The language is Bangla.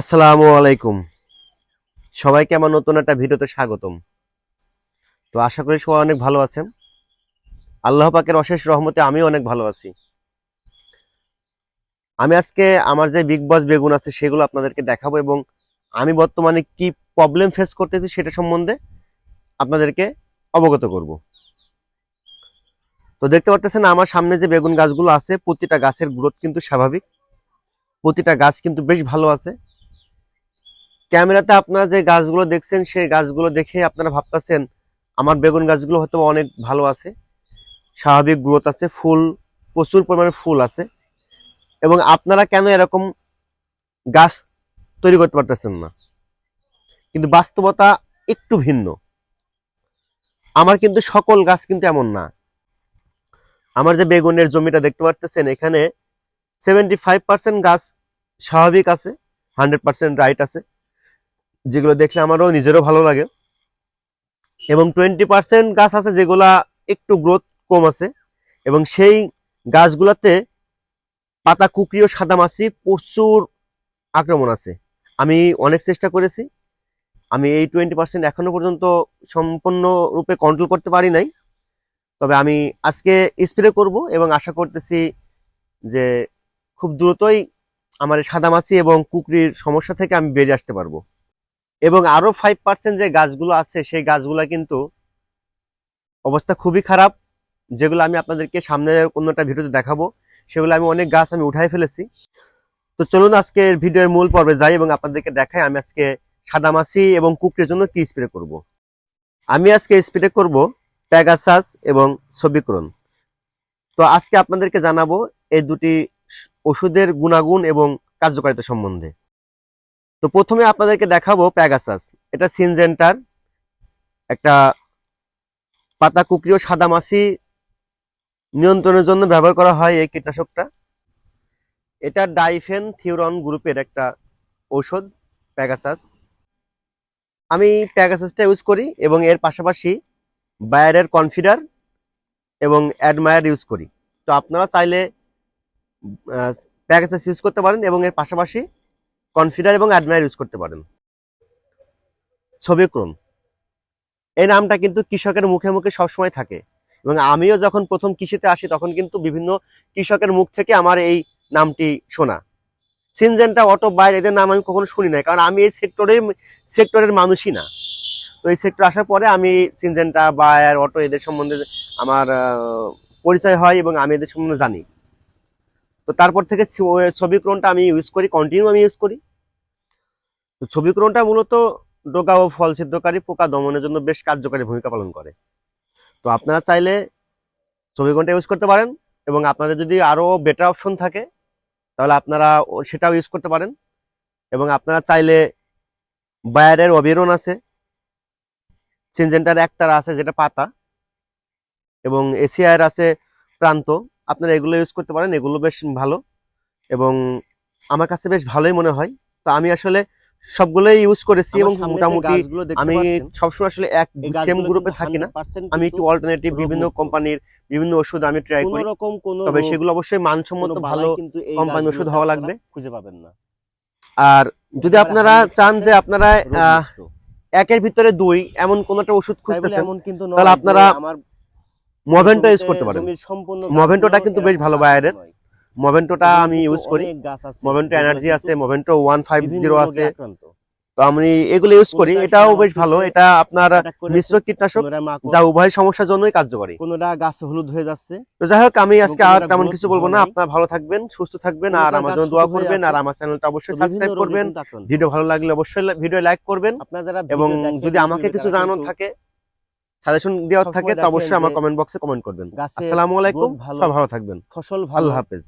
আসসালামু আলাইকুম। সবাইকে আমার নতুন একটা ভিডিওতে স্বাগতম। তো আশা করি সবাই অনেক ভালো আছেন। আল্লাহ পাকের অশেষ রহমতে আমিও অনেক ভালো আছি। আমি আজকে আমার যে বিগ বস বেগুন আছে সেগুলো আপনাদেরকে দেখাবো এবং আমি বর্তমানে কি প্রবলেম ফেস করতেছি সেটা সম্বন্ধে আপনাদেরকে অবগত করব। তো দেখতে পাচ্ছেন আমার সামনে যে বেগুন গাছগুলো আছে, প্রতিটা গাছের গ্রোথ কিন্তু স্বাভাবিক। প্রতিটা গাছ কিন্তু বেশ ভালো আছে। ক্যামেরাতে আপনারা যে গাছগুলো দেখছেন, সেই গাছগুলো দেখে আপনারা ভাবতেছেন, আমার বেগুন গাছগুলো হয়তো অনেক ভালো আছে, স্বাভাবিক গ্রোথ আছে, ফুল, প্রচুর পরিমাণে ফুল আছে, এবং আপনারা কেন এরকম গাছ তৈরি করতে পারতেছেন না? কিন্তু বাস্তবতা একটু ভিন্ন। আমার কিন্তু সকল গাছ কিন্তু এমন না। আমার যে বেগুনের জমিটা দেখতে পারতেছেন, এখানে সেভেন্টি ফাইভ পার্সেন্ট গাছ স্বাভাবিক আছে হান্ড্রেড পার্সেন্ট রাইট আছে। যেগুলো দেখলে আমারও নিজেরও ভালো লাগে। এবং টোয়েন্টি পার্সেন্ট গাছ আছে যেগুলা একটু গ্রোথ কম আছে। এবং সেই গাছগুলোতে পাতা কুকরি ও সাদা মাছি প্রচুর আক্রমণ আছে। আমি অনেক চেষ্টা করেছি। আমি এই টোয়েন্টি পার্সেন্ট এখনও পর্যন্ত সম্পূর্ণ রূপে কন্ট্রোল করতে পারি নাই। তবে আমি আজকে স্প্রে করব এবং আশা করতেছি যে খুব দ্রুতই আমার সাদামাছি এবং কুকরির সমস্যা থেকে আমি বেরিয়ে আসতে পারব। এবং আরও ফাইভ পার্সেন্ট যে গাছগুলো আছে, সেই গাছগুলো কিন্তু অবস্থা খুবই খারাপ, যেগুলো আমি আপনাদেরকে সামনে কোনো একটা ভিডিওতে দেখাবো। সেগুলো আমি অনেক গাছ আমি উঠাই ফেলেছি। তো চলুন আজকে ভিডিওর মূল পর্বে যাই এবং আপনাদেরকে দেখাই আমি আজকে সাদামাছি এবং কুকরির জন্য কি স্প্রে করব। আমি আজকে স্প্রে করব প্যাগাসাস এবং সবিক্রন তো আজকে আপনাদেরকে জানাব এই দুটি ওষুধের গুণাগুণ এবং কার্যকারিতা সম্বন্ধে। তো প্রথমে আপনাদেরকে দেখাবো প্যাগাসাস এটা সিনজেন্টার একটা পাতা কুকরি ও সাদা সাদামাছি নিয়ন্ত্রণের জন্য ব্যবহার করা হয় এই কীটনাশকটা। এটা ডাইফেন থিওরন গ্রুপের একটা ঔষধ প্যাগাসাস আমি প্যাগাসাসটা ইউজ করি এবং এর পাশাপাশি বায়ারের কনফিডার এবং অ্যাডমায়ার ইউজ করি। তো আপনারা চাইলে প্যাগাসাস ইউজ করতে পারেন এবং এর পাশাপাশি কনফিডার এবং অ্যাডমায়ার ইউজ করতে পারেন। ছবিক্রম এই নামটা কিন্তু কৃষকের মুখে মুখে সবসময় থাকে। এবং আমিও যখন প্রথম কৃষিতে আসি, তখন কিন্তু বিভিন্ন কৃষকের মুখ থেকে আমার এই নামটি শোনা। সিনজেন্টা অটো বাইর, এদের নাম আমি কখনো শুনি নাই, কারণ আমি এই সেক্টরের সেক্টরের মানুষই না। তো এই সেক্টর আসার পরে আমি সিনজেন্টা বায়ার অটো এদের সম্বন্ধে আমার পরিচয় হয় এবং আমি এদের সম্বন্ধে জানি। তো তারপর থেকে ছ- ছবি ক্রোনটা আমি ইউজ করি কন্টিনিউ আমি ইউজ করি। তো ছবি ক্রোনটা মূলত ডোকা ও ফল সিদ্ধকারী পোকা দমনের জন্য বেশ কার্যকারী ভূমিকা পালন করে। তো আপনারা চাইলে ছবি ক্রোনটা ইউজ করতে পারেন এবং আপনাদের যদি আরও বেটার অপশন থাকে, তাহলে আপনারা সেটাও ইউজ করতে পারেন। এবং আপনারা চাইলে বায়ারের অবিরন আছে, সিনজেন্টার একটার আছে যেটা পাতা, এবং এসিআর আছে প্রান্ত, আপনারা এগুলো ইউজ করতে পারেন, এগুলো বেশ ভালো। এবং আমার কাছে বেশ ভালোই মনে হয়। তো আমি আসলে সবগুলোই ইউজ করেছি এবং মোটামুটি আমি সবসময় আসলে এক সেম গ্রুপে থাকি না। আমি একটু অল্টারনেটিভ বিভিন্ন কোম্পানির বিভিন্ন ওষুধ আমি ট্রাই করি। তবে সেগুলো অবশ্যই মানসম্মত ভালো কিন্তু এই কোম্পানি ওষুধ হওয়া লাগবে। খুঁজে পাবেন না। আর যদি আপনারা চান যে আপনারা একের ভিতরে দুই এমন কোন একটা ওষুধ খুঁজতেছেন তাহলে আপনারা আমার মভেন্টো ইউজ করতে পারেন। মভেন্টোটা কিন্তু বেশ ভালো বায়ারের। মভেন্টোটা আমি ইউজ করি। মভেন্টো এনার্জি আছে। মভেন্টো ওয়ান ফাইভ জিরো আছে তো আমি এগুলো ইউজ করি। এটাও বেশ ভালো। এটা আপনার মিশ্র কীটনাশক যা উভয় সমস্যার জন্যই কার্যকরী। কোনোটা গাছ হলুদ হয়ে যাচ্ছে। তো যাই হোক আমি আজকে আর তেমন কিছু বলব না। আপনারা ভালো থাকবেন সুস্থ থাকবেন আর আমার জন্য দোয়া করবেন আর আমার চ্যানেলটা অবশ্যই সাবস্ক্রাইব করবেন। ভিডিও ভালো লাগলে অবশ্যই ভিডিও লাইক করবেন এবং যদি আমাকে কিছু জানানোর থাকে সাজেশন দেওয়ার থাকে তো অবশ্যই আমার কমেন্ট বক্সে কমেন্ট করবেন। আসসালামু আলাইকুম ভালো, সব ভালো থাকবেন। ফসল ভালো। হাফেজ।